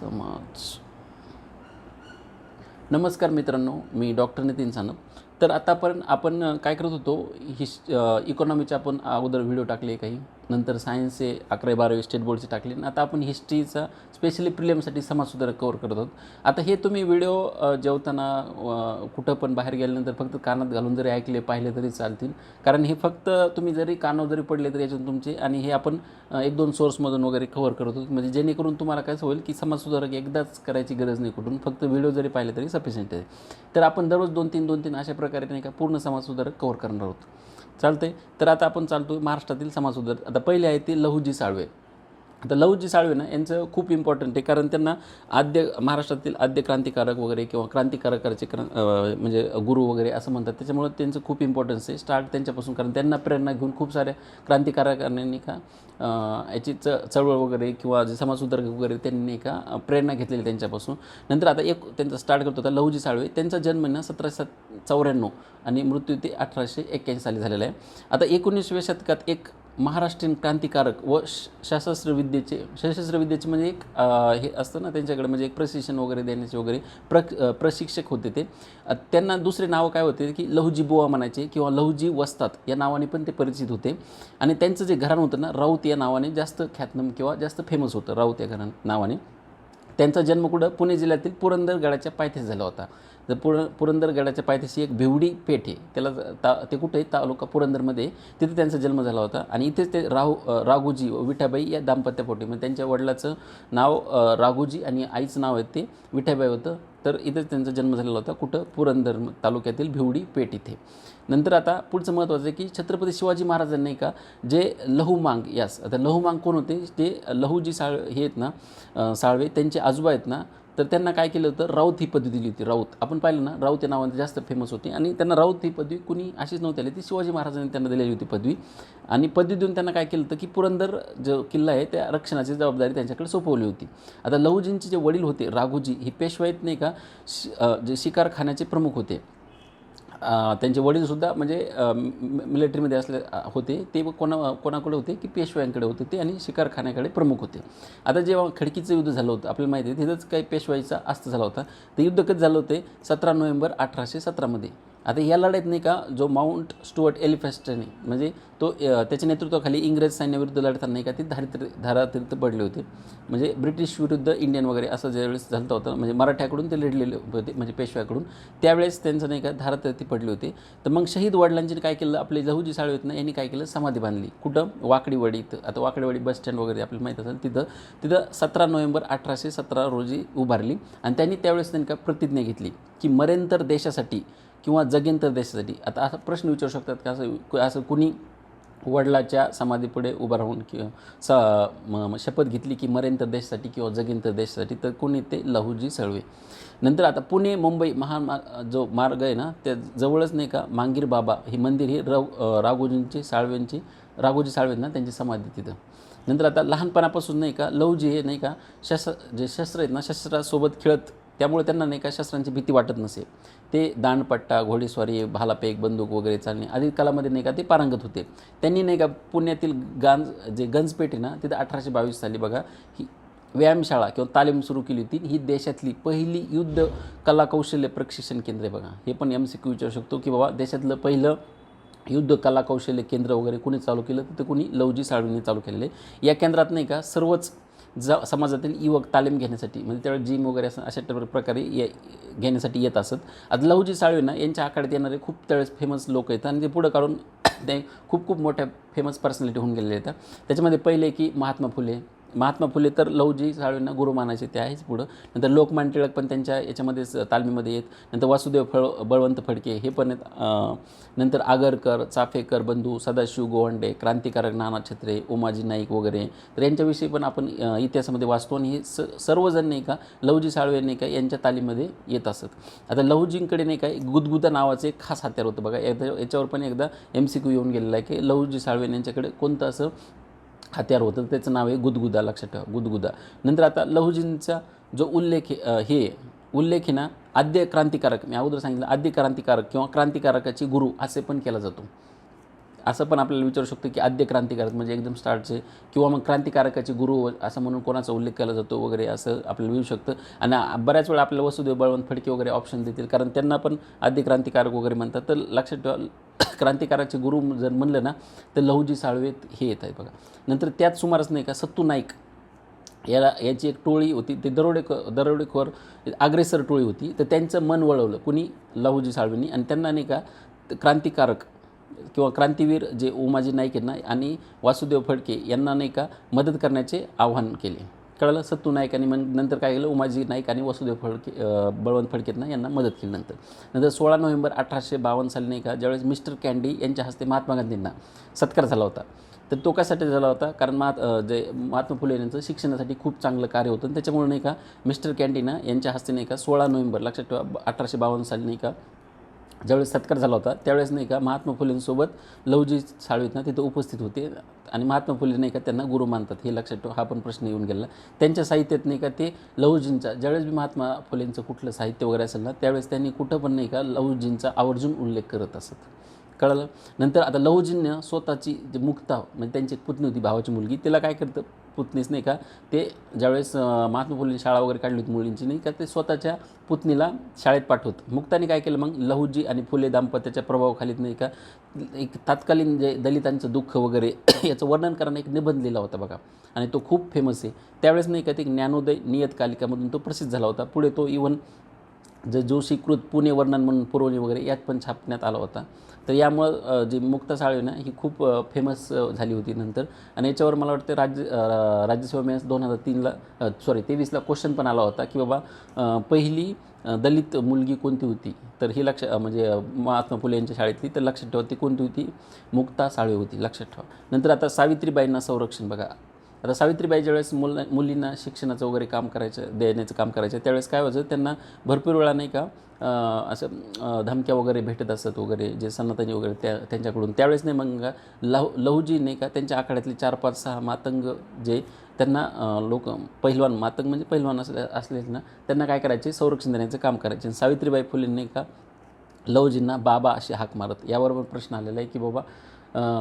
समाज. नमस्कार मित्रांनो मी डॉक्टर नितीन सानप. तर आतापर्यंत आपण काय करत होतो हिस इकॉनॉमीचे आपण अगोदर व्हिडिओ टाकले काही. नंतर सायन्सचे अकरावी बारावी स्टेट बोर्डचे टाकले. आणि आता आपण हिस्ट्रीचा स्पेशली प्रिलियमसाठी समाजसुधारक कवर करत आहोत. आता हे तुम्ही व्हिडिओ जेवताना कुठं पण बाहेर गेल्यानंतर फक्त कानात घालून जरी ऐकले पाहिले तरी चालतील. कारण हे फक्त तुम्ही जरी कानावर जरी पडले तरी याच्यातून तुमचे आणि हे आपण एक दोन सोर्समधून वगैरे कव्हर करत होतो म्हणजे जेणेकरून तुम्हाला काय होईल की समाजसुधारक एकदाच करायची गरज नाही कुठून. फक्त व्हिडिओ जरी पाहिले तरी सफिशियंट आहे. तर आपण दररोज दोन तीन दोन तीन अशा प्रकारे नाही का पूर्ण समाजसुधारक कव्हर करणार आहोत. चालतंय. तर आता आपण चालतो महाराष्ट्रातील समाजसुधारक. आता पहिले आहे ते लहुजी साळवे. आता लवजी साळवे ना यांचं खूप इम्पॉर्टंट आहे. कारण त्यांना आद्य महाराष्ट्रातील आद्य क्रांतिकारक वगैरे किंवा क्रांतिकारकाचे क्रां म्हणजे गुरु वगैरे असं म्हणतात. त्याच्यामुळं त्यांचं खूप इम्पॉर्टन्स आहे. स्टार्ट त्यांच्यापासून कारण त्यांना प्रेरणा घेऊन खूप साऱ्या क्रांतिकारकांनी का याची च चळवळ वगैरे किंवा जे समाजसुधारक वगैरे त्यांनी का प्रेरणा घेतलेली त्यांच्यापासून. नंतर आता एक त्यांचा स्टार्ट करतो होता लहुजी साळवे. त्यांचा जन्म ना सतराशे चौऱ्याण्णव आणि मृत्यू ते अठराशे एक्क्याऐंशी साली झालेला आहे. आता एकोणीसव्या शतकात एक महाराष्ट्रीयन क्रांतिकारक व श सशस्त्र विद्येचे सशस्त्र विद्येचे म्हणजे एक हे असतं ना त्यांच्याकडे म्हणजे एक प्रशिक्षण वगैरे देण्याचे वगैरे प्र प्रशिक्षक होते ते. त्यांना दुसरे नावं काय होते की लहुजी बुवा म्हणायचे किंवा लहुजी वस्तात या नावाने पण ते परिचित होते. आणि त्यांचं जे घराणं होतं ना राऊत या नावाने जास्त ख्यातनम किंवा जास्त फेमस होतं राऊत या घराण नावाने. त्यांचा जन्म कुठं? पुणे जिल्ह्यातील पुरंदरगडाच्या पायथ्यास झाला होता. जर पुर पुरंदरगडाच्या पायथ्याशी एक भिवडी पेठ आहे. त्याला ता ते कुठे? तालुका पुरंदरमध्ये. तिथे त्यांचा जन्म झाला होता. आणि इथेच ते राहू राघोजी व विठाबाई या दाम्पत्यापोटी. म्हणजे त्यांच्या वडिलाचं नाव राघोजी आणि आईचं नाव आहे ते विठाबाई होतं. तर इथेच त्यांचा जन्म झालेला होता. कुठं? पुरंदर तालुक्यातील भिवडी पेठ इथे. नंतर आता पुढचं महत्त्वाचं आहे की छत्रपती शिवाजी महाराजांनी का जे लहुमांग यास आता लहुमांग कोण होते? ते लहुजी साळ हे आहेत ना साळवे त्यांचे आजोबा आहेत ना तर त्यांना काय केलं होतं? राऊत ही पदवी दिली होती. राऊत. आपण पाहिलं ना राऊत या नावाने जास्त फेमस होती. आणि त्यांना राऊत ही पदवी कुणी अशीच नव्हती आली. ती शिवाजी महाराजांनी त्यांना दिलेली होती पदवी. आणि पदवी देऊन त्यांना काय केलं होतं की पुरंदर जो किल्ला आहे त्या रक्षणाची जबाबदारी त्यांच्याकडे सोपवली होती. आता लहुजींचे जे वडील होते राघोजी हे पेशवाईत नाही का शि जे शिकारखान्याचे प्रमुख होते. त्यांचे वडीलसुद्धा म्हणजे मिलिटरीमध्ये असले होते. ते कोणा कोणाकडे होते की पेशव्यांकडे होते ते आणि शिकारखान्याकडे प्रमुख होते. आता जेव्हा खडकीचं युद्ध झालं होतं आपल्याला माहिती आहे तिथंच काही पेशवाईचा अस्त झाला होता. ते युद्ध कधी झालं होते? सतरा नोव्हेंबर अठराशे सतरामध्ये. आता या लढाईत नाही का जो माउंट स्टुअर्ट एलिफेस्टने म्हणजे तो त्याच्या नेतृत्वाखाली इंग्रज सैन्याविरुद्ध लढताना नाही का ते धारित्र धारातीर्थ पडले होते. म्हणजे ब्रिटिश विरुद्ध इंडियन वगैरे असं ज्यावेळेस झालं होतं म्हणजे मराठ्याकडून ते लढलेले होते म्हणजे पेशव्याकडून त्यावेळेस त्यांचं नाही का धारातीर्थी पडले होते. तर मग शहीद वडिलांची काय केलं आपले जहूजी साळवे आहेत ना यांनी काय केलं समाधी बांधली. कुठं? वाकडीवाडीत आता वाकडीवाडी बस स्टँड वगैरे आपल्याला माहीत असेल तिथं तिथं सतरा नोव्हेंबर अठराशे सतरा रोजी उभारली. आणि त्यांनी त्यावेळेस त्यांनी काय प्रतिज्ञा घेतली की मरेंतर देशासाठी किंवा जगेंतर देशासाठी आता असा प्रश्न विचारू शकतात का? असं असं कुणी वडिलाच्या समाधीपुढे उभं राहून किंवा स शपथ घेतली की मरेंतर देशासाठी किंवा जगेंतर देशासाठी तर कोणी ते लहुजी सळवे. नंतर आता पुणे मुंबई महामा जो मार्ग आहे ना त्या जवळच नाही का? मांगीर बाबा हे मंदिर हे रव राघोजींची साळवेंची राघोजी साळवे ना त्यांची समाधी तिथं. नंतर आता लहानपणापासून नाही का लहुजी हे नाही का शस्त्र जे शस्त्र आहेत ना शस्त्रासोबत खेळत त्यामुळे त्यांना नाही का शस्त्रांची भीती वाटत नसे. ते दांडपट्टा घोडेस्वारी भालापेक बंदूक वगैरे चालणे आदी कलामध्ये नाही का ते पारंगत होते. त्यांनी नाही का पुण्यातील गांज जे गंजपेठ आहे ना तिथं अठराशे बावीस साली बघा ही व्यायामशाळा किंवा तालीम सुरू केली होती. ही देशातली पहिली युद्ध कलाकौशल्य प्रशिक्षण केंद्र आहे बघा. हे पण एम सी क्यू विचारू शकतो की बाबा देशातलं पहिलं युद्ध कलाकौशल्य केंद्र वगैरे कोणी चालू केलं तर ते कोणी लवजी साळवींनी चालू केलेलं. आहे या केंद्रात नाही का सर्वच ज समाजातील युवक तालीम घेण्यासाठी म्हणजे त्यावेळेस जिम वगैरे असं अशा प्रकारे ये घेण्यासाठी येत असत. आता लहुजी साळवे ना यांच्या आखाड्यात येणारे खूप त्यावेळेस फेमस लोक आहेत. आणि ते पुढं काढून ते खूप खूप मोठ्या फेमस पर्सनॅलिटी होऊन गेलेले आहेत. त्याच्यामध्ये पहिले की महात्मा फुले महात्मा फुले तर लवजी साळवेंना गुरु मानायचे ते आहेच पुढं. नंतर लोकमान्य टिळक पण त्यांच्या याच्यामध्येच तालमीमध्ये येत. नंतर वासुदेव फळ बळवंत फडके हे पण आहेत नंतर आगरकर चाफेकर बंधू सदाशिव गोवंडे क्रांतिकारक नाना छत्रे उमाजी नाईक वगैरे. तर यांच्याविषयी पण आपण इतिहासामध्ये वाचतो आणि हे स सर्वजण नाही का लवजी साळवे नाही का यांच्या तालीमध्ये येत असत. आता लवजींकडे नाही काय गुदगुदा नावाचं एक खास हत्यार होतं बघा. याच्यावर पण एकदा एम सी क्यू येऊन गेलेला आहे की लवजी साळवे यांच्याकडे कोणतं असं हत्यार होतं त्याचं नाव आहे गुदगुदा लक्षात ठेवा गुदगुदा. नंतर आता लहुजींचा जो उल्लेख हे उल्लेख आहे ना आद्य क्रांतिकारक मी अगोदर सांगितलं आद्य क्रांतिकारक किंवा क्रांतिकारकाची गुरु असे पण केला जातो. असं पण आपल्याला विचारू शकतो की आद्य क्रांतिकारक म्हणजे एकदम स्टार्टचे किंवा मग क्रांतिकारकाचे गुरु असं म्हणून कोणाचा उल्लेख केला जातो वगैरे असं आपल्याला मिळू शकतं. आणि बऱ्याच वेळा आपल्याला वसुदेव बळवंत फडके वगैरे ऑप्शन देतील कारण त्यांना पण आद्य क्रांतिकारक वगैरे म्हणतात. तर लक्षात ठेवा क्रांतिकाराचे गुरु जर म्हणलं ना तर लहुजी साळवेत हे येत आहे बघा. नंतर त्याच सुमारास नाही का सत्तू नाईक. याला याची एक टोळी होती ते दरोडेख दरोडेखोर अग्रेसर टोळी होती. तर त्यांचं मन वळवलं कुणी? लहुजी साळवेंनी. आणि त्यांना नाही का क्रांतिकारक किंवा क्रांतीवीर जे उमाजी नाईक आहेत ना आणि वासुदेव फडके यांना नाही का मदत करण्याचे आव्हान केले. कळलं सत्तू नाईक आणि मग नंतर काय केलं उमाजी नाईक आणि वसुदेव फडके बळवंत फडकेतना यांना मदत केली नंतर. नंतर सोळा नोव्हेंबर अठराशे बावन्न साली नाही का ज्यावेळेस मिस्टर कॅन्डी यांच्या हस्ते महात्मा गांधींना सत्कार झाला होता. तर तो कशासाठी झाला होता? कारण महात जे महात्मा फुले यांचं शिक्षणासाठी खूप चांगलं कार्य होतं. आणि त्याच्यामुळे नाही का मिस्टर कॅन्टीना यांच्या हस्ते नाही का सोळा नोव्हेंबर लक्षात ठेवा अठराशे बावन्न साली नाही का ज्यावेळेस सत्कार झाला होता त्यावेळेस नाही का महात्मा फुलेंसोबत लवजी साळवीत ना तिथं उपस्थित होते. आणि महात्मा फुले नाही का त्यांना गुरु मानतात हे लक्षात ठेवा हा पण प्रश्न येऊन गेला त्यांच्या साहित्यात नाही का ते लवजींचा ज्यावेळेस बी महात्मा फुलेंचं कुठलं साहित्य वगैरे असेल ना त्यावेळेस त्यांनी कुठं पण नाही का लहूजींचा आवर्जून उल्लेख करत असत. कळलं? नंतर आता लहुजींनं स्वतःची जे मुक्ता म्हणजे त्यांची एक पुतणी होती भावाची मुलगी तिला काय करतं? पुतणीस नाही का? ते ज्यावेळेस महात्मा फुलेंनी शाळा वगैरे काढली होती मुलींची नाही का? ते स्वतःच्या पुतणीला शाळेत पाठवत. मुक्ताने काय केलं मग? लहुजी आणि फुले दाम्पत्याच्या प्रभावाखालीत नाही का? एक तात्कालीन जे दलितांचं दुःख वगैरे याचं वर्णन करणं एक निबंध लिहिला होता बघा. आणि तो खूप फेमस आहे. त्यावेळेस नाही का ते ज्ञानोदय नियतकालिकामधून तो प्रसिद्ध झाला होता. पुढे तो इवन जे जोशीकृत पुणे वर्णन म्हणून पुरवणी वगैरे यात पण छापण्यात आला होता. तर यामुळं जी मुक्ता साळवे ना ही खूप फेमस झाली होती नंतर. आणि याच्यावर मला वाटतं राज्य राज्यसभा राज्यसेवा दोन हजार तीनला सॉरी तेवीसला क्वेश्चन पण आला होता की बाबा पहिली दलित मुलगी कोणती होती? तर ही लक्ष म्हणजे महात्मा फुले यांच्या शाळेतली तर लक्षात ठेवा ती कोणती होती? मुक्ता साळवे होती लक्षात ठेवा. नंतर आता सावित्रीबाईंना संरक्षण बघा. आता सावित्रीबाई ज्यावेळेस मुल मुलींना शिक्षणाचं वगैरे काम करायचं देण्याचं काम करायचं त्यावेळेस काय व्हायचं त्यांना भरपूर वेळा नाही का असं धमक्या वगैरे भेटत असत वगैरे जे सनातनी वगैरे त्या त्यांच्याकडून. त्यावेळेस नाही मग लहू लहूजी नाही का त्यांच्या आखाड्यातले चार पाच सहा मातंग जे त्यांना लोक पहिलवान मातंग म्हणजे पहिलवान असले असले ना त्यांना काय करायचे संरक्षण देण्याचं काम करायचे. सावित्रीबाई फुलेंनी का लहुजींना बाबा असे हाक मारत. याबरोबर प्रश्न आलेला आहे की बाबा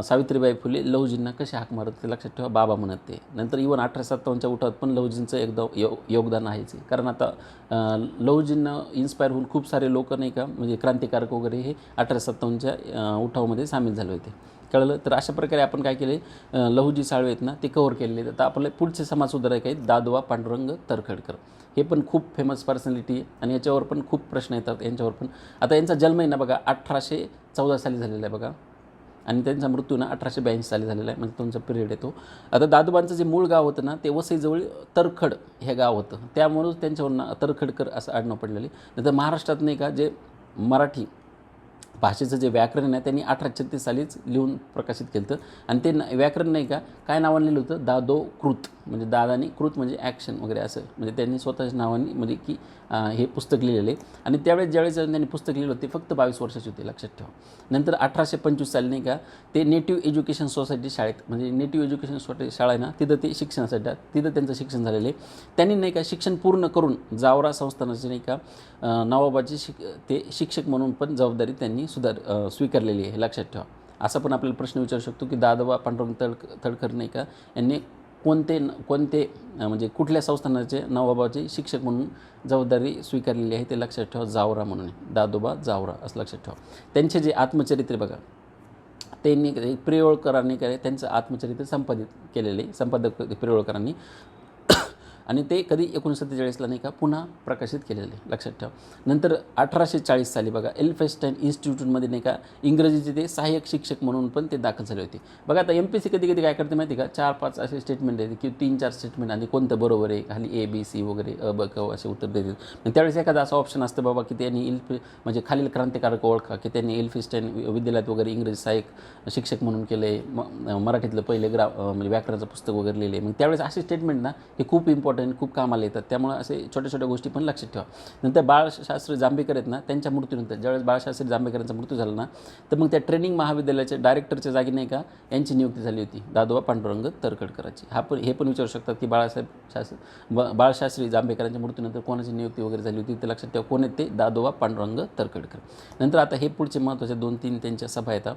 सावित्रीबाई फुले लहुजींना कसे हाक मारत ते लक्षात ठेवा. बाबा म्हणत ते. नंतर इवन अठरा सत्तावन्नच्या उठावात पण लहुजींचं एकदम यो योगदान आहेच आहे. कारण आता लहुजींना इन्स्पायर होऊन खूप सारे लोक नाही का म्हणजे क्रांतिकारक वगैरे हे अठरा सत्तावन्नच्या उठावामध्ये सामील झाले होते. कळलं? तर अशा प्रकारे आपण काय केले? लहुजी साळवे आहेत ना ते कव्हर केलेले आता आपले पुढचे समाज सुधारक आहेत दादवा पांडुरंग तरखडकर. हे पण खूप फेमस पर्सनॅलिटी आहे आणि याच्यावर पण खूप प्रश्न येतात यांच्यावर पण. आता यांचा जन्म आहे ना बघा अठराशे चौदा साली झालेला आहे बघा. आणि त्यांचा मृत्यू ना अठराशे ब्याऐंशी साली झालेला आहे. म्हणजे त्यांचा पिरियड येतो आता दादोबांचं जे मूळ गाव होतं ना ते वसईजवळ तरखड हे गाव होतं. त्यामुळंच त्यांच्यावर ना तरखडकर असं आडनाव पडलेले नंतर महाराष्ट्रात नाही का जे मराठी भाषेचं जे व्याकरण आहे त्यांनी अठरा छत्तीस सालीच लिहून प्रकाशित केलं होतं. आणि ते न- व्याकरण नाही का काय नावाने लिहिलं होतं? दादो कृत. म्हणजे दादानी कृत म्हणजे ॲक्शन वगैरे असं. म्हणजे त्यांनी स्वतःच्या नावाने म्हणजे की हे पुस्तक लिहिलेलं आहे. आणि त्यावेळेस ज्यावेळेस त्यांनी पुस्तक लिहिलं होतं ते फक्त बावीस वर्षाचे होते लक्षात ठेवा. नंतर अठराशे पंचवीस साली नाही का ते नेटिव्ह एज्युकेशन सोसायटी शाळेत म्हणजे नेटिव्ह एज्युकेशन सोसायटी शाळा आहे ना तिथं ते शिक्षणासाठी तिथं त्यांचं शिक्षण झालेलं आहे. त्यांनी नाही का शिक्षण पूर्ण करून जावरा संस्थानाचे नाही का नवाबाचे शिक ते शिक्षक म्हणून पण जबाबदारी त्यांनी सुधार स्वीकारलेली आहे लक्षात ठेवा. असा पण आपल्याला प्रश्न विचारू शकतो की दादोबा पांडुरंग तडक तडकर नाही का? यांनी कोणते न- कोणते म्हणजे कुठल्या संस्थानाचे नवाबाचे शिक्षक म्हणून जबाबदारी स्वीकारलेली आहे ते लक्षात ठेवा जावरा म्हणून दादोबा जावरा असं लक्षात ठेवा. त्यांचे जे आत्मचरित्र बघा त्यांनी प्रियोळकरांनी काय त्यांचं आत्मचरित्र संपादित केलेले संपादक प्रियोळकरांनी आणि ते कधी एकोणीसशे सत्तेचाळीसला नाही का पुन्हा प्रकाशित केलेले लक्षात ठेवा. नंतर अठराशे चाळीस साली बघा एल्फेस्टाईन इन्स्टिट्यूटमध्ये नाही का इंग्रजीचे ते सहाय्यक शिक्षक म्हणून पण ते दाखल झाले होते. बघा आता एम पी सी कधी कधी काय करते माहिती आहे का? चार पाच असे स्टेटमेंट देते की तीन चार स्टेटमेंट आणि कोणतं बरोबर आहे? खाली ए बी सी वगैरे अ ब क असे उत्तर देतात. त्यावेळेस एखादा असा ऑप्शन असतं बाबा की त्यांनी इल्फ म्हणजे खालील क्रांतिकारक ओळखा की त्यांनी एल्फिस्टाईन विद्यालयात वगैरे इंग्रजी सहाय्यक शिक्षक म्हणून केलं आहे मराठीतलं पहिले ग्रा म्हणजे व्याकरणाचं पुस्तक वगैरे लिहिले मग त्यावेळेस असे स्टेटमेंट ना हे खूप इम्पॉर्टंट खूप कामाला येतात. त्यामुळे असे छोट्या छोट्या गोष्टी पण लक्षात ठेवा. नंतर बाळशास्त्री जांभेकर आहेत ना त्यांच्या मृत्यूनंतर ज्यावेळेस बाळशास्त्री जांभेकरांचा मृत्यू झाला ना तर मग त्या ट्रेनिंग महाविद्यालयाच्या डायरेक्टरच्या जागी नाही का यांची नियुक्ती झाली होती दादोबा पांडुरंग तरखडकरांची. हा पण हे पण विचारू शकतात की बाळासाहेब शास्त्री ब बाळशास्त्री जांभेकरांच्या मृत्यूनंतर कोणाची नियुक्ती वगैरे झाली होती ते लक्षात ठेवा कोण आहेत ते? दादोबा पांडुरंग तरखडकर. नंतर आता हे पुढचे महत्त्वाचे दोन तीन त्यांच्या सभा येतात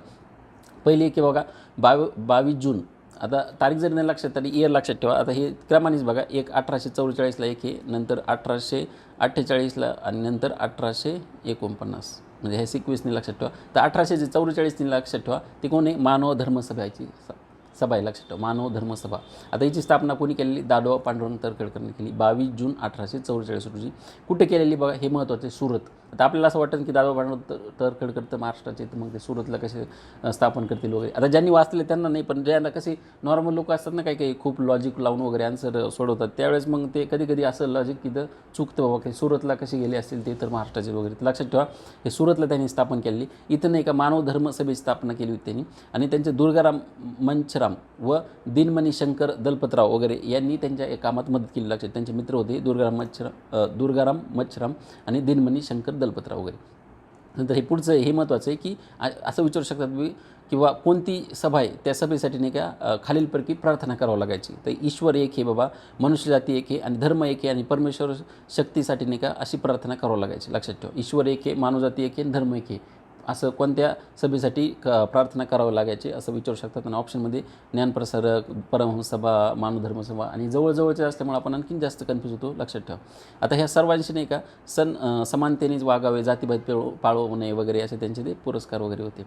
पहिली की बघा बावी बावीस जून आता तारीख जरी नाही लक्षात तरी इयर लक्षात ठेवा. आता हे क्रमानेच बघा एक अठराशे चौवेचाळीसला एक हे नंतर अठराशे अठ्ठेचाळीसला आणि नंतर अठराशे एकोणपन्नास. म्हणजे हे सिक्वेन्सनी लक्षात ठेवा. तर अठराशे जे चौवेचाळीसने लक्षात ठेवा ती कोण आहे? मानव धर्मसभाची सभा आहे लक्षात ठेवा. मानव धर्मसभा आता याची स्थापना कोणी केलेली? दादोबा पांडुरंग तरखडकरने केली. बावीस जून अठराशे चौवेचाळीस रोजी. कुठे केलेली? बघा हे महत्त्वाचे सुरत. आता आपल्याला असं वाटतं की दादोबा पांडुरंग तर- तरखडकर तर महाराष्ट्राचे तर मग ते सुरतला कसे स्थापन करतील वगैरे. आता ज्यांनी वाचले त्यांना नाही पण ज्यांना कसे नॉर्मल लोक असतात ना काही काही खूप लॉजिक लावून वगैरे आन्सर सोडवतात. त्यावेळेस मग ते कधी कधी असं लॉजिक तिथं चुकतं बाबा काही सुरतला कसे गेले असतील ते तर महाराष्ट्राचे वगैरे. लक्षात ठेवा हे सुरतला त्यांनी स्थापन केलेली. इथं नाही का मानव धर्म सभेची स्थापना केली होती त्यांनी. आणि त्यांचे दुर्गाराम मंचराम व दिनमणी शंकर दलपतराव वगैरे यांनी त्यांच्या या कामात मदत केली. लक्षात त्यांचे मित्र होते दुर्गाराम मच्छराम दुर्गाराम मच्छराम आणि दिनमणी शंकर दलपतराव वगैरे. नंतर हे पुढचं हे महत्त्वाचं आहे की असं विचारू शकतात मी किंवा कोणती सभा आहे त्या सभेसाठी नाही का खालीलपैकी प्रार्थना करावं लागायची. तर ईश्वर एक आहे बाबा मनुष्य जाती एक आहे आणि धर्म एक आहे आणि परमेश्वर शक्तीसाठी नाही का अशी प्रार्थना करावं लागायची. लक्षात ठेवा ईश्वर एक आहे मानवजाती एक आहे आणि धर्म एक आहे. असं कोणत्या सभेसाठी क प्रार्थना करावं लागायची असं विचारू शकतात. आणि ऑप्शनमध्ये ज्ञानप्रसारक परमहंसभा मानवधर्मसभा आणि जवळजवळच्या असल्यामुळे आपण आणखीन जास्त कन्फ्यूज होतो लक्षात ठेवा. आता ह्या सर्वांशी नाही का सण समानतेनेच वागावे जातीभेद पेळू पाळू नये वगैरे असे त्यांचे ते पुरस्कार वगैरे होते.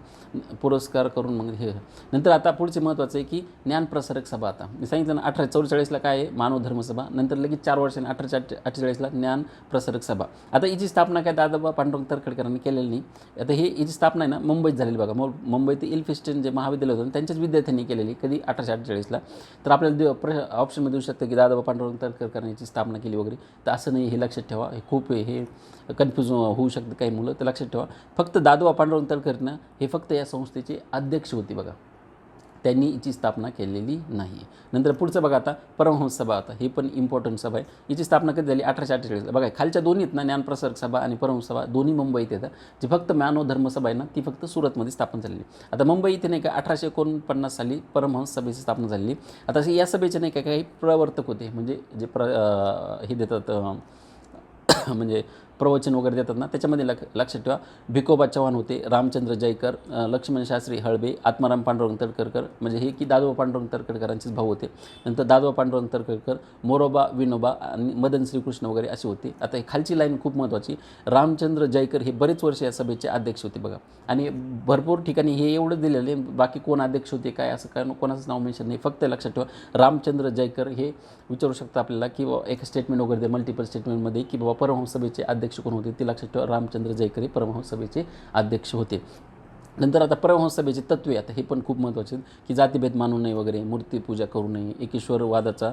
पुरस्कार करून मग हे नंतर आता पुढचे महत्त्वाचं आहे की ज्ञानप्रसारक सभा आता. मी सांगितलं ना अठरा चौवेचाळीसला काय आहे? मानवधर्मसभा नंतर लगेच चार वर्षांनी अठराशे अठ्ठे अठ्ठेचाळीसला ज्ञानप्रसारक सभा. आता हिची स्थापना काय दादाबा पांडुरंग तरखडकरांनी केलेली नाही. आता हे याची स्थापना आहे ना मुंबईत झालेली बघा. मु मुंबई ते इल्फिस्टन जे महाविद्यालय होतं त्यांच्याच विद्यार्थ्यांनी केलेली कधी अठराशे अठ्ठेचाळीसला तर आपल्याला देव प्र ऑप्शनमध्ये देऊ शकतं की दादाबा पांडुरंग तळकर करण्याची स्थापना केली वगैरे. तर असं नाही हे लक्षात ठेवा. हे खूप हे कन्फ्यूज होऊ शकतं काही मुलं तर लक्षात ठेवा. फक्त दादोबा पांडुरंग तरखडकरनं हे फक्त या संस्थेचे अध्यक्ष होते बघा. त्यांनी हिची स्थापना केलेली नाही. नंतर पुढचं बघा आता परमहंस सभा आता ही पण इम्पॉर्टंट सभा आहे. हिची स्थापना कधी झाली? अठराशे अठ्ठेचाळीस बघा खालच्या दोन्ही आहेत ना ज्ञानप्रसारक सभा आणि परमहंस सभा दोन्ही मुंबईत येतात. जी फक्त मानव धर्मसभा आहे ना ती फक्त सुरतमध्ये स्थापन झालेली. आता मुंबई इथे नाही का अठराशे एकोणपन्नास साली परमहंस सभेची स्थापना झालेली. आता असे या सभेचे नाही का काही प्रवर्तक होते. म्हणजे जे प्र हे देतात म्हणजे प्रवचन वगैरे देतात ना त्याच्यामध्ये लक लक्षात ठेवा. भिकोबा चव्हाण होते रामचंद्र जयकर लक्ष्मण शास्त्री हळबे आत्माराम पांडुरंग तडकरकर म्हणजे हे की दादोबा पांडुरंग तडकरकरांचेच भाऊ होते. नंतर दादोबा पांडुरंग तडकरकर मोरोबा विनोबा आणि मदन श्रीकृष्ण वगैरे असे होते. आता हे खालची लाईन खूप महत्त्वाची रामचंद्र जयकर हे बरेच वर्ष या सभेचे अध्यक्ष होते बघा. आणि भरपूर ठिकाणी हे एवढं दिलेलं आहे बाकी कोण अध्यक्ष होते काय असं काय कोणाचं नाव मेन्शन नाही. फक्त लक्षात ठेवा रामचंद्र जयकर हे विचारू शकता आपल्याला की एक स्टेटमेंट वगैरे दे मल्टिपल स्टेटमेंटमध्ये की बाबा परमहंस सभेचे अध्यक्ष कोण होते. ते लक्षात ठेवा रामचंद्र जयकर हे परमहंस सभेचे अध्यक्ष होते. नंतर आता परमहंस सभेचे तत्वे आता हे पण खूप महत्त्वाचे आहेत. की जातीभेद मानू नये वगैरे मूर्तीपूजा करू नये एकेश्वरवादाचा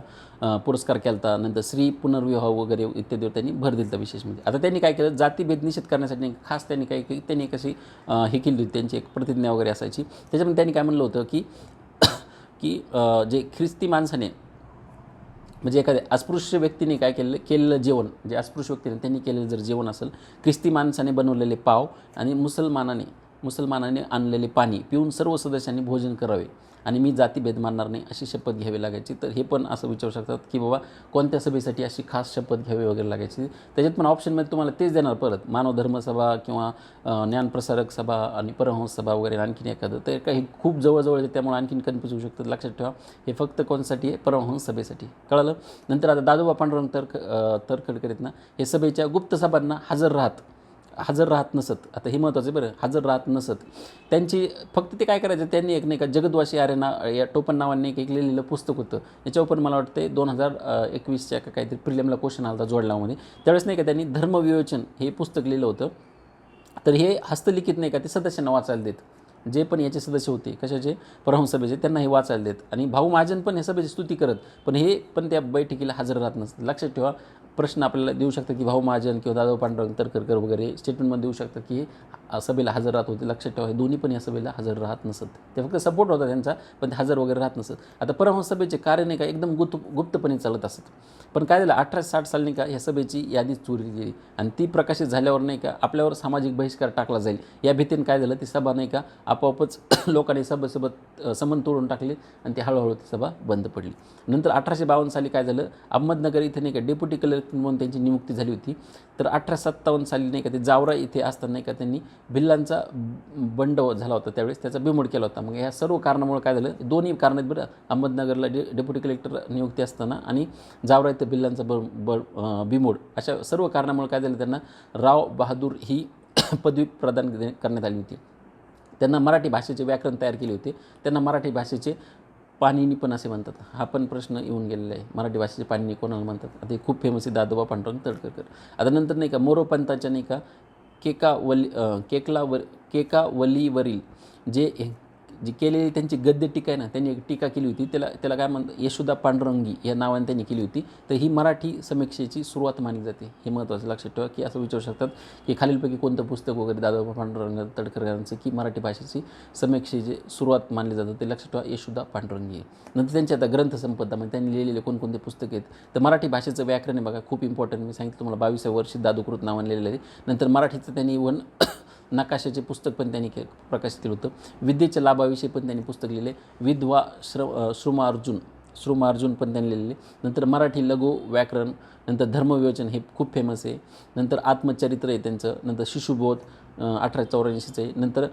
पुरस्कार केला होता नंतर स्त्री पुनर्विवाह वगैरे इत्यादीवर त्यांनी भर दिला विशेष म्हणजे आता त्यांनी काय केलं? जातीभेद निषेध करण्यासाठी खास त्यांनी काय केलं त्यांनी कशी हे केली होती. त्यांची एक प्रतिज्ञा वगैरे असायची. त्याच्यामध्ये त्यांनी काय म्हणलं होतं की की जे ख्रिस्ती माणसाने म्हणजे एखाद्या अस्पृश्य व्यक्तीने काय केलेलं केलेलं जेवण जे अस्पृश्य व्यक्तीने त्यांनी केलेलं जर जेवण असेल ख्रिस्ती माणसाने बनवलेले पाव आणि मुसलमानाने मुसलमानाने आणलेले पाणी पिऊन सर्व सदस्यांनी भोजन करावे. आणि मी जातीभेद मानणार नाही अशी शपथ घ्यावी लागायची. तर हे पण असं विचारू शकतात की बाबा कोणत्या सभेसाठी अशी खास शपथ घ्यावी वगैरे लागायची? त्याच्यात पण ऑप्शनमध्ये तुम्हाला तेच देणार परत. मानव धर्मसभा किंवा ज्ञानप्रसारक सभा आणि परमहंस सभा वगैरे आणखीन एखादं. तर काही खूप जवळजवळ आहे त्यामुळे आणखीन कन्फ्यूज होऊ शकतात. लक्षात ठेवा हे फक्त कोणसाठी आहे? परमहंस सभेसाठी. कळालं? नंतर आता दादोबा पांडुरंग तरक अ, आहेत ना हे सभेच्या गुप्त सभांना हजर राहत. हजर राहत नसत. आता हे महत्त्वाचं आहे बरं हजर राहत नसत. त्यांची फक्त ते काय करायचं त्यांनी एक नाही का जगद्वाशी आर्यना या टोपण नावाने एक एक लिहिलेलं पुस्तक होतं. याच्यावर पण मला वाटतं दोन हजार एकवीसच्या का काहीतरी प्रिलियमला क्वेश्चन आला होता जोडलामध्ये त्यावेळेस नाही का त्यांनी धर्मविवेचन हे पुस्तक लिहिलं होतं. तर हे हस्तलिखित नाही का ते सदस्यांना वाचायला देत. जे पण याचे सदस्य होते कशाचे? परमहंस सभेचे त्यांना हे वाचायला देत. आणि भाऊ महाजन पण हे सभेची स्तुती करत. पण हे पण त्या बैठकीला हजर राहत नसतं. लक्षात ठेवा प्रश्न आपल्याला देऊ शकतात की भाऊ महाजन किंवा दादा पांडुरंग तरकरकर वगैरे स्टेटमेंटमध्ये देऊ शकतात की सभेला हजर राहत होते. लक्षात ठेवा दोन्ही पण या सभेला हजर राहत नसत. ते फक्त सपोर्ट होता त्यांचा पण ते हजर वगैरे राहत नसत. आता परमहंस सभेचे कार्य नाही का एकदम गुप्त गुप्तपणे चालत असत. पण काय झालं अठराशे साठ साली नाही का या सभेची यादी चोरी गेली. आणि ती प्रकाशित झाल्यावर नाही का आपल्यावर सामाजिक बहिष्कार टाकला जाईल. या भीतीने काय झालं ती सभा नाही का आपोआपच लोकांनी सभेसोबत संबंध तोडून टाकले आणि ती हळूहळू ती सभा बंद पडली. नंतर अठराशे बावन्न साली काय झालं अहमदनगर इथे नाही का डेप्युटी कलेक्टर लेफ्टनंट म्हणून त्यांची नियुक्ती झाली होती. तर अठरा सत्तावन्न साली नाही का ते जावरा इथे असताना नाही का त्यांनी भिल्लांचा बंड झाला होता त्यावेळेस. त्याचा बिमोड केला होता. मग ह्या सर्व कारणामुळे काय झालं? दोन्ही कारण आहेत बरं अहमदनगरला डे डेप्युटी कलेक्टर नियुक्ती असताना आणि जावरा इथं भिल्लांचा ब ब बिमोड अशा सर्व कारणामुळे काय झालं त्यांना? राव बहादूर ही पदवी प्रदान करण्यात आली होती. त्यांना मराठी भाषेचे व्याकरण तयार केले होते. त्यांना मराठी भाषेचे पाणिनी पण असे म्हणतात. हा पण प्रश्न येऊन गेलेला आहे. मराठी भाषेचे पाणिनी कोणाला म्हणतात? आता हे खूप फेमस आहे दादोबा पांडुरंग तडकरकर. आता नंतर नाही का मोरोपंताच्या नाही का केकावली केकला व केकावलीवरील जे जी केलेली त्यांची गद्य टीका आहे ना त्यांनी एक टीका केली होती. त्याला त्याला काय म्हणतात यशोदा पांडुरंगी या नावाने त्यांनी केली होती. तर ही मराठी समीक्षेची सुरुवात मानली जाते. हे महत्त्वाचं लक्षात ठेवा की असं विचारू शकतात की खालीलपैकी कोणतं पुस्तक वगैरे दादा पांडुरंग तडकरकरांचं की मराठी भाषेची समीक्षेची सुरुवात मानली जातं. ते लक्षात ठेवा यशोदा पांडुरंगी आहे. नंतर त्यांची आता ग्रंथसंपदा म्हणजे त्यांनी लिहिलेले कोणकोणते पुस्तक आहेत. तर मराठी भाषेचं व्याकरण आहे बघा खूप इम्पॉर्टंट मी सांगितलं तुम्हाला बावीसाव्या वर्षी दादूकृत नावाने लिहिलेलं आहे. नंतर मराठीचं त्यांनी इवन नकाशाचे पुस्तक पण त्यांनी के प्रकाशित केलं होतं. विद्येच्या लाभाविषयी पण त्यांनी पुस्तक लिहिले. विधवा श्र अ, श्रुमार्जुन श्रुमार्जुन पण त्यांनी लिहिलेले नंतर मराठी लघु व्याकरण नंतर धर्मविवेचन हे खूप फेमस आहे. नंतर आत्मचरित्र आहे त्यांचं नंतर शिशुबोध अठरा चौऱ्याऐंशीचं आहे. नंतर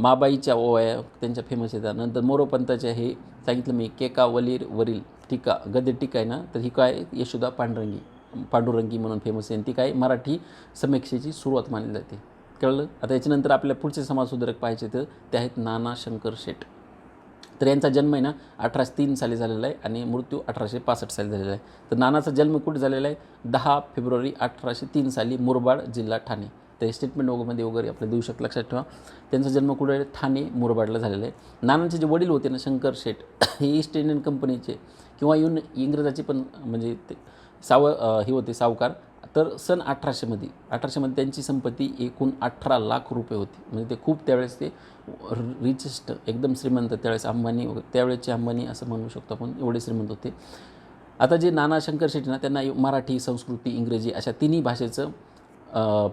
माबाईच्या ओवाया त्यांच्या फेमस येतात. नंतर मोरोपंताच्या हे सांगितलं मी केका वलीर वरील टीका गद्य टीका आहे ना तर ही काय? यशोदा पांडुरंगी पांडुरंगी म्हणून फेमस आहे. आणि ती काय? मराठी समीक्षेची सुरुवात मानली जाते. कळलं? आता याच्यानंतर आपल्या पुढचे समाजसुधारक पाहायचे तर ते आहेत नाना शंकर शेठ. तर यांचा जन्म आहे ना अठराशे तीन साली झालेला आहे आणि मृत्यू अठराशे पासष्ट साली झालेला आहे. तर नानाचा जन्म कुठे झालेला आहे? दहा फेब्रुवारी अठराशे तीन साली मुरबाड जिल्हा ठाणे. तर हे स्टेटमेंट वगैरे वगैरे आपल्या देऊ शकत. लक्षात ठेवा. त्यांचा जन्म कुठे आहे? ठाणे मुरबाडला झालेला आहे. नानांचे जे वडील होते ना शंकर शेठ हे ईस्ट इंडियन कंपनीचे किंवा येऊन इंग्रजाचे पण म्हणजे ते साव हे होते सावकार. तर सन अठराशेमध्ये अठराशेमध्ये त्यांची संपत्ती एकूण अठरा लाख रुपये होती. म्हणजे ते खूप त्यावेळेस ते रिचेस्ट एकदम श्रीमंत त्यावेळेस अंबानी वगैरे त्यावेळेसचे अंबानी असं म्हणू शकतो आपण एवढे श्रीमंत होते. आता जे नाना शंकर शेट्टी ना त्यांना मराठी संस्कृती इंग्रजी अशा तिन्ही भाषेचं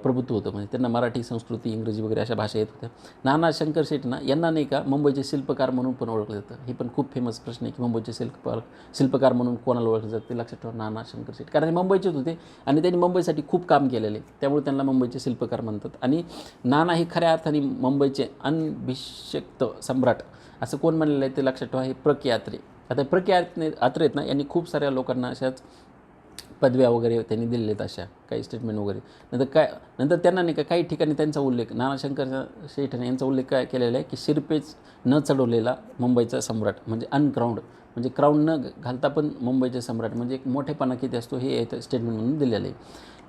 प्रभुत्व होतं. म्हणजे त्यांना मराठी संस्कृती इंग्रजी वगैरे अशा भाषा येत होत्या. नाना शंकर शेटना यांना नाही का मुंबईचे शिल्पकार म्हणून पण ओळखलं जातं. हे पण खूप फेमस प्रश्न आहे की मुंबईचे शिल्पकार शिल्पकार म्हणून कोणाला ओळखलं जातं ते लक्षात ठेवा नाना शंकर शेट कारण हे मुंबईचेच होते आणि त्यांनी मुंबईसाठी खूप काम केलेले. त्यामुळे त्यांना मुंबईचे शिल्पकार म्हणतात. आणि नाना हे खऱ्या अर्थाने मुंबईचे अनभिषक्त सम्राट. असं कोण म्हणलेलं आहे ते लक्षात ठेवा हे प्र के यात्रे आता प्र के आहेत ना यांनी खूप साऱ्या लोकांना अशाच पदव्या वगैरे त्यांनी दिलेल्या आहेत अशा काही स्टेटमेंट वगैरे. नंतर काय नंतर त्यांना नाही का काही ठिकाणी त्यांचा उल्लेख नानाशंकर शेठ यांचा उल्लेख काय केलेला आहे की शिरपेच न चढवलेला मुंबईचा सम्राट म्हणजे अनक्राऊंड म्हणजे क्राऊंड न घालता पण मुंबईचे सम्राट म्हणजे एक मोठेपणा किती असतो हे स्टेटमेंट म्हणून दिलेलं आहे.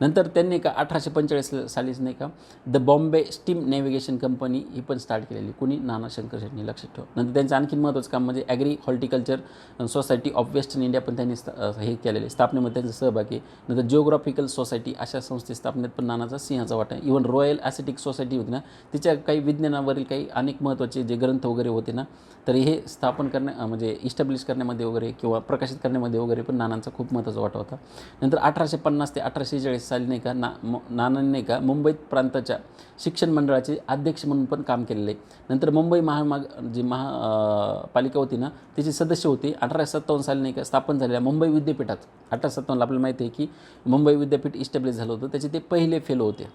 नंतर त्यांनी का अठराशे पंचेचाळीस सालीच नाही का the Bombay steam navigation company ही पण स्टार्ट केलेली. कुणी? नाना शंकर शेट्टी लक्षात ठेवा. नंतर त्यांचं आणखीन महत्त्वाचं काम म्हणजे agri horticulture society of western India पण त्यांनी स्था- हे केलेले. स्थापनेमध्ये त्यांचा सहभाग. आहे नंतर जिओग्राफिकल सोसायटी अशा संस्थे स्थापनेत पण नानाचा सिंहाचा वाटा. इव्हन रॉयल ॲसिटिक सोसायटी होती ना तिच्या काही विज्ञानावरील काही अनेक महत्त्वाचे जे ग्रंथ वगैरे होते ना तर हे स्थापन करण्या म्हणजे इस्टॅब्लिश करण्यामध्ये वगैरे किंवा प्रकाशित करण्यामध्ये वगैरे पण नानांचा खूप महत्त्वाचा वाटा होता. नंतर अठराशे पन्नास ते अठराशे चाळीस साली नाही का ना नानांनी नाही का मुंबईत प्रांताच्या शिक्षण मंडळाचे अध्यक्ष म्हणून पण काम केलेले. आहे नंतर मुंबई महामाग जी महा पालिका होती ना त्याचे सदस्य होते. अठराशे सत्तावन्न साली नाही का स्थापन झालेल्या मुंबई विद्यापीठात अठराशे सत्तावन्नला आपल्याला माहिती आहे की मुंबई विद्यापीठ इस्टॅब्लिश झालं होतं. त्याचे ते पहिले फेलो होते.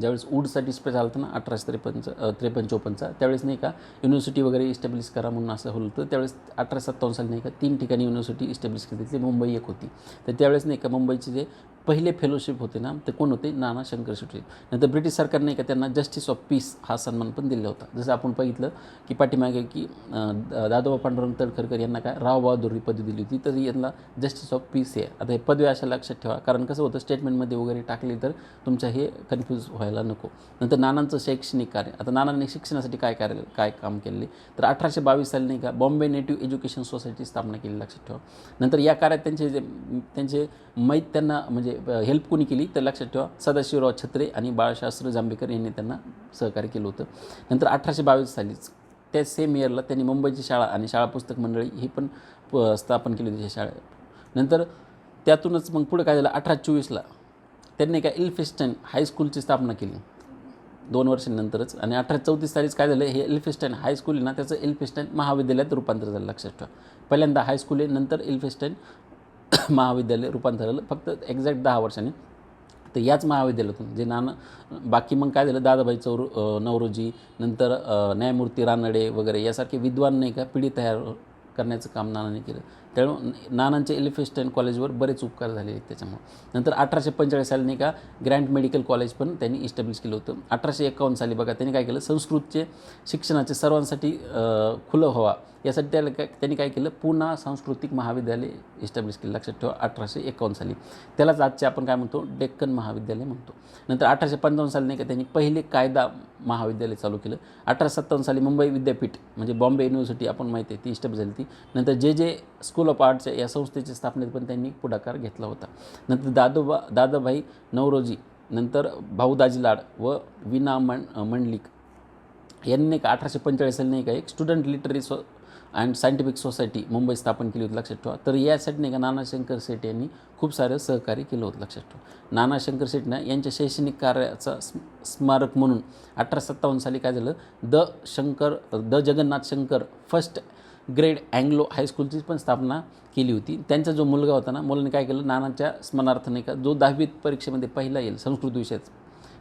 ज्यावेळेस वूडसाठी स्पेस झाला होता ना अठराशे त्रेपन्न त्रेपन्न चोपन्नचा त्यावेळेस नाही का युनिव्हर्सिटी वगैरे इस्टॅब्लिश करा म्हणून असं होलं होतं त्यावेळेस अठराशे सत्तावन्न साली नाही का तीन ठिकाणी युनिव्हर्सिटी इस्टॅब्लिश केली. ती मुंबई एक होती. तर त्यावेळेस नाही का मुंबईचे जे पहिले फेलोशिप होते ना ते कोण होते? नाना शंकर शेट्टी. नंतर ब्रिटिश सरकारने नाही का त्यांना जस्टिस ऑफ पीस हा सन्मान पण दिला होता. जसं आपण बघितलं की पाठीमागे की द- दादोबा पांडुरंग तडकरकर यांना काय राव ही पदवी दिली होती. तर यांना जस्टिस ऑफ पीस आहे. आता हे पदवी अशा लक्षात ठेवा. कारण कसं होतं स्टेटमेंटमध्ये वगैरे टाकली तर तुमच्या हे कन्फ्यूज व्हायला नको. नंतर नानांचं शैक्षणिक कार्य. आता नानांनी शिक्षणासाठी काय कार्य काय काम केले? तर अठराशे बावीस साली नाही का बॉम्बे नेटिव्ह एज्युकेशन सोसायटी स्थापना केली लक्षात ठेवा. नंतर या कार्यात त्यांचे जे त्यांचे मैत त्यांना म्हणजे हेल्प कोणी केली? तर लक्षात ठेवा सदाशिवराव छत्रे आणि बाळशास्त्र जांभेकर यांनी त्यांना सहकार्य केलं होतं. नंतर अठराशे बावीस सालीच त्या सेम इयरला त्यांनी मुंबईची शाळा आणि शाळा पुस्तक मंडळी ही पण प स्थापन केली होती शाळा नंतर त्यातूनच मग पुढे काय झालं? अठरा चोवीसला त्यांनी काय इल्फिस्टन हायस्कूलची स्थापना केली. दोन वर्षांनंतरच. आणि अठरा चौतीस सालीच काय झालं? हे एल्फिस्टन हायस्कूल आहे ना त्याचं एल्फिस्टन महाविद्यालयात रूपांतर झालं लक्षात ठेवा. पहिल्यांदा हायस्कूल आहे नंतर एल्फिस्टन महाविद्यालय रूपांतर झालं. फक्त एक्झॅक्ट दहा वर्षांनी. तर याच महाविद्यालयातून जे नाना बाकी मग काय झालं? दादाभाई चौर नवरोजी नंतर न्यायमूर्ती रानडे वगैरे यासारखे विद्वान नाही का पिढी तयार करण्याचं काम नानाने केलं. त्यामुळे नानांच्या एलिफेस्टन कॉलेजवर बरेच उपकार झाले आहेत त्याच्यामुळे. नंतर अठराशे पंचेचाळीस साली नाही का ग्रँड मेडिकल कॉलेज पण त्यांनी इस्टॅब्लिश केलं होतं. अठराशे एकावन्न साली बघा त्यांनी काय केलं संस्कृतचे शिक्षणाचे सर्वांसाठी खुलं व्हावा यासाठी त्याला काय त्यांनी काय केलं पुन्हा सांस्कृतिक महाविद्यालय इस्टॅब्लिश केलं. लक्षात ठेवा अठराशे एकावन्न साली. त्यालाच आजचे आपण काय म्हणतो डेक्कन महाविद्यालय म्हणतो. नंतर अठराशे पंचावन्न साली नाही का त्यांनी पहिले कायदा महाविद्यालय चालू केलं. अठराशे सत्तावन्न साली मुंबई विद्यापीठ म्हणजे बॉम्बे युनिव्हर्सिटी आपण माहिती आहे ती इस्टॅब्लिश झाली ती नंतर जे जे स्कूल ऑफ आर्ट्स या संस्थेच्या स्थापनेत पण त्यांनी पुढाकार घेतला होता. नंतर दादोबा दादाभाई नवरोजी नंतर भाऊ दाजीलाड व विना मं मंडलिक यांनी नाही का अठराशे पंचेचाळीस साली नाही का एक student literary so and scientific society Mumbai स्थापन केली होती लक्षात ठेवा. तर यासाठी नाही का नाना शंकर सेठ यांनी खूप सारं सहकार्य केलं होतं लक्षात ठेवा. नानाशंकर सेठनं यांच्या शैक्षणिक कार्याचा स्मारक म्हणून अठरा सत्तावन्न साली काय झालं the Shankar the Jagannath Shankar first grade Anglo हायस्कूलची पण स्थापना केली होती. त्यांचा जो मुलगा होता ना मुलाने काय केलं? नानाच्या स्मरणार्थ नाही का जो दहावीत परीक्षेमध्ये पहिला येईल संस्कृत विषयाचा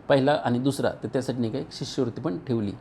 पहिला आणि दुसरा तर त्यासाठी नाही काय शिष्यवृत्ती पण ठेवली.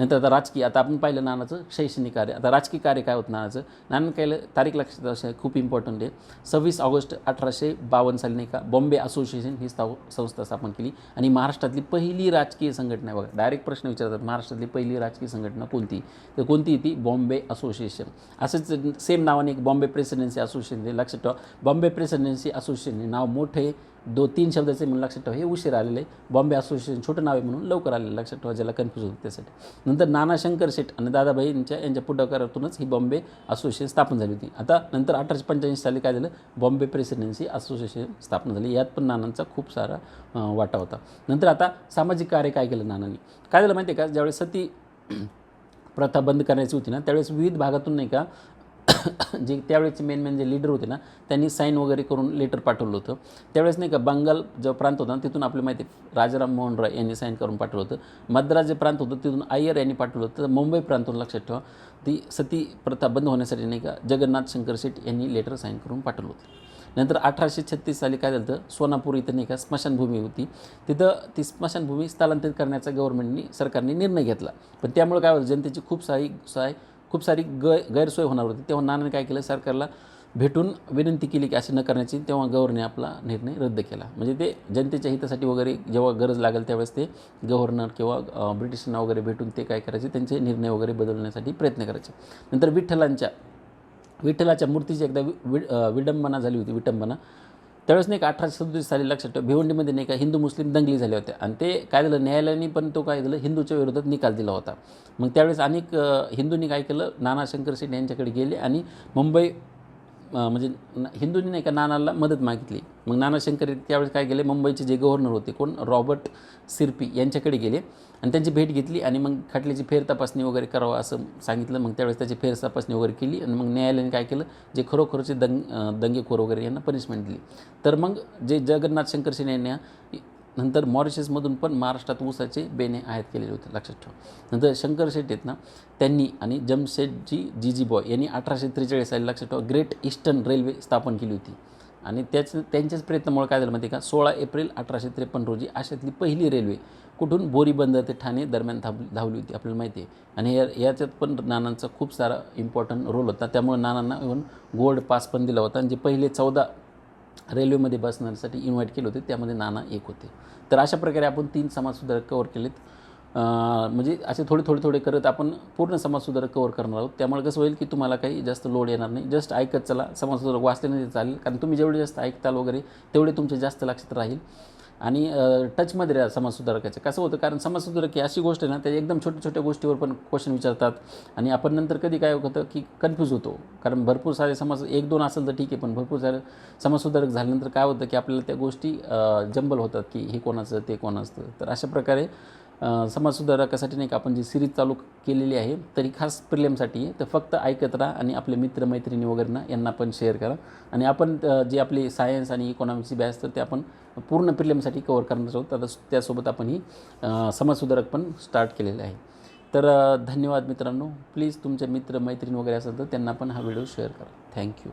नंतर आता राजकीय आता आपण पाहिलं नानाचं शैक्षणिक कार्य. आता राजकीय कार्य काय होतं नानाचं? नानानं केलं तारीख लक्षात असं आहे, खूप इम्पॉर्टंट आहे. सव्वीस ऑगस्ट अठराशे बावन्न साली नाही का बॉम्बे असोसिएशन ही स्थाव संस्था स्थापन केली. आणि महाराष्ट्रातली पहिली राजकीय संघटना आहे बघा डायरेक्ट प्रश्न विचारतात महाराष्ट्रातली पहिली राजकीय संघटना कोणती? तर कोणती ती बॉम्बे असोसिएशन. असंच सेम नावाने एक बॉम्बे प्रेसिडेन्सी असोसिएशन लक्षात ठेवा. बॉम्बे प्रेसिडेन्सी असोसिएशन नाव मोठं आहे. दो तीन शब्दाचे म्हणून लक्षात ठेवा. हे उशीर आलेलं आहे. बॉम्बे असोसिएशन छोटं नाव आहे म्हणून लवकर आलेलं लक्षात ठेवा ज्याला कन्फ्यूज होतं त्यासाठी. नंतर नाना शंकर शेठ आणि दादाभाई यांच्या यांच्या पुढाकारातूनच ही बॉम्बे असोसिएशन स्थापन झाली होती. आता नंतर अठराशे पंच्याऐंशी साली काय झालं? बॉम्बे प्रेसिडेन्सी असोसिएशन स्थापन झाली. यात पण नानांचा खूप सारा वाटा होता. नंतर आता सामाजिक कार्य काय केलं नानांनी? काय झालं माहिती आहे का? ज्यावेळेस सती प्रथा बंद करायची होती ना त्यावेळेस विविध भागातून नाही का जे त्यावेळेचे मेन मेन जे म्हणजे लीडर होते ना त्यांनी साईन वगैरे करून लेटर पाठवलं होतं. त्यावेळेस नाही का बंगाल जो प्रांत होता ना तिथून आपली माहिती आहे, राजाराम मोहन रॉय यांनी साईन करून पाठवलं होतं. मद्रास जे प्रांत होतं तिथून अय्यर यांनी पाठवलं होतं. मुंबई प्रांतून लक्षात ठेवा ती सती प्रथा बंद होण्यासाठी नाही का जगन्नाथ शंकर शेठ यांनी लेटर साईन करून पाठवलं होतं. नंतर अठराशे छत्तीस साली काय झालं होतं सोनापूर इथं नाही का स्मशानभूमी होती. तिथं ती स्मशानभूमी स्थलांतरित करण्याचा गव्हर्नमेंटनी सरकारने निर्णय घेतला. पण त्यामुळे काय होतं जनतेची खूप सारी साय खूप सारी ग गैरसोय होणार होती. तेव्हा नानाने काय केलं? सरकारला भेटून विनंती केली की असे न करण्याची. तेव्हा गव्हर्नरने आपला निर्णय रद्द केला. म्हणजे ते जनतेच्या हितासाठी वगैरे जेव्हा गरज लागेल त्यावेळेस ते गव्हर्नर किंवा ब्रिटिशांना वगैरे भेटून ते काय करायचे? त्यांचे निर्णय वगैरे बदलण्यासाठी प्रयत्न करायचे. नंतर विठ्ठलांच्या विठ्ठलाच्या मूर्तीची एकदा वि विडंबना झाली होती. विटंबना. त्यावेळेस नाही का अठराशे सदतीस साली लक्षात ठेवा भिवंडीमध्ये नाही का हिंदू मुस्लिम दंगली झाल्या होत्या. आणि ते काय झालं न्यायालयाने पण तो काय झालं हिंदूच्या विरोधात निकाल दिला होता. मग त्यावेळेस अनेक हिंदूंनी काय केलं नाना शंकर शेठ यांच्याकडे गेले आणि मुंबई म्हणजे हिंदूंनी नाही का नानाला मदत मागितली. मग नाना शंकर त्यावेळेस काय गेले मुंबईचे जे गव्हर्नर होते कोण? रॉबर्ट सिरपी यांच्याकडे गेले. आणि त्यांची भेट घेतली आणि मग खटल्याची फेर तपासणी वगैरे करावं असं सांगितलं. मग त्यावेळेस त्याची फेर तपासणी वगैरे केली आणि मग न्यायालयाने काय केलं? जे खरोखरचे दंग दंगेखोर वगैरे यांना पनिशमेंट दिली. तर मग जे जगन्नाथ शंकर सेन यांनी नंतर मॉरिशसमधून पण महाराष्ट्रात ऊसाचे बेने आयात केलेले होते लक्षात ठेवा. नंतर शंकर शेठ आहेत ना त्यांनी आणि जमशेदजी जीजी बॉय यांनी अठराशे त्रेचाळीस साली लक्षात ठेवा ग्रेट ईस्टर्न रेल्वे स्थापन केली होती. आणि त्याच त्यांच्याच प्रयत्नामुळे काय झालं माहिती आहे का? सोळा एप्रिल अठराशे त्रेपन्न रोजी आशियातली पहिली रेल्वे कुठून बोरीबंदर ते ठाणे दरम्यान धाव धावली होती आपल्याला माहिती आहे. आणि या याच्यात पण नानांचा खूप सारा इम्पॉर्टंट रोल होता. त्यामुळे नानांना इव्हन गोल्ड पास पण दिला होता. आणि जे पहिले चौदा रेल्वेमध्ये बसण्यासाठी इन्व्हाइट केले होते त्यामध्ये नाना एक होते. तर अशा प्रकारे आपण तीन समाजसुधारक कवर केलेत. म्हणजे असे थोडे थोडे थोडे करत आपण पूर्ण समाजसुधारक कवर करणार आहोत. त्यामुळे कसं होईल की तुम्हाला काही जास्त लोड येणार नाही. जस्ट ऐकत चला. समाजसुधारक वाचले नाही चालेल. कारण तुम्ही जेवढे जास्त ऐकताल वगैरे तेवढे तुमचे जास्त लक्षात राहील. आणि टचमध्ये राहा समाजसुधारकाचं. कसं होतं? कारण समाजसुधारक ही अशी गोष्ट आहे ना ते एकदम छोट्या छोट्या गोष्टीवर पण क्वेश्चन विचारतात. आणि आपण नंतर कधी काय होतं की कन्फ्यूज होतो. कारण भरपूर सारे समाज एक दोन असेल तर ठीक आहे पण भरपूर सारे समाजसुधारक झाल्यानंतर काय होतं की आपल्याला त्या गोष्टी जंबल होतात की हे कोणाचं ते कोणाचं. तर अशा प्रकारे समाजसुधारकासाठी नाही का आपण जी सिरीज चालू केलेली आहे तरी खास प्रिलेमसाठी आहे. तर फक्त ऐकत राहा आणि आपले मित्रमैत्रिणी वगैरे ना यांना पण शेअर करा. आणि आपण जे आपली सायन्स आणि इकॉनॉमिक्सची बॅच तर ते आपण पूर्ण प्रिलेमसाठी कवर करणार आहोत. आता त्यासोबत आपण ही समाजसुधारक पण स्टार्ट केलेले आहे. तर धन्यवाद मित्रांनो. प्लीज तुमचे मित्र मैत्रीण वगैरे असेल तर त्यांना पण हा व्हिडिओ शेअर करा. थँक्यू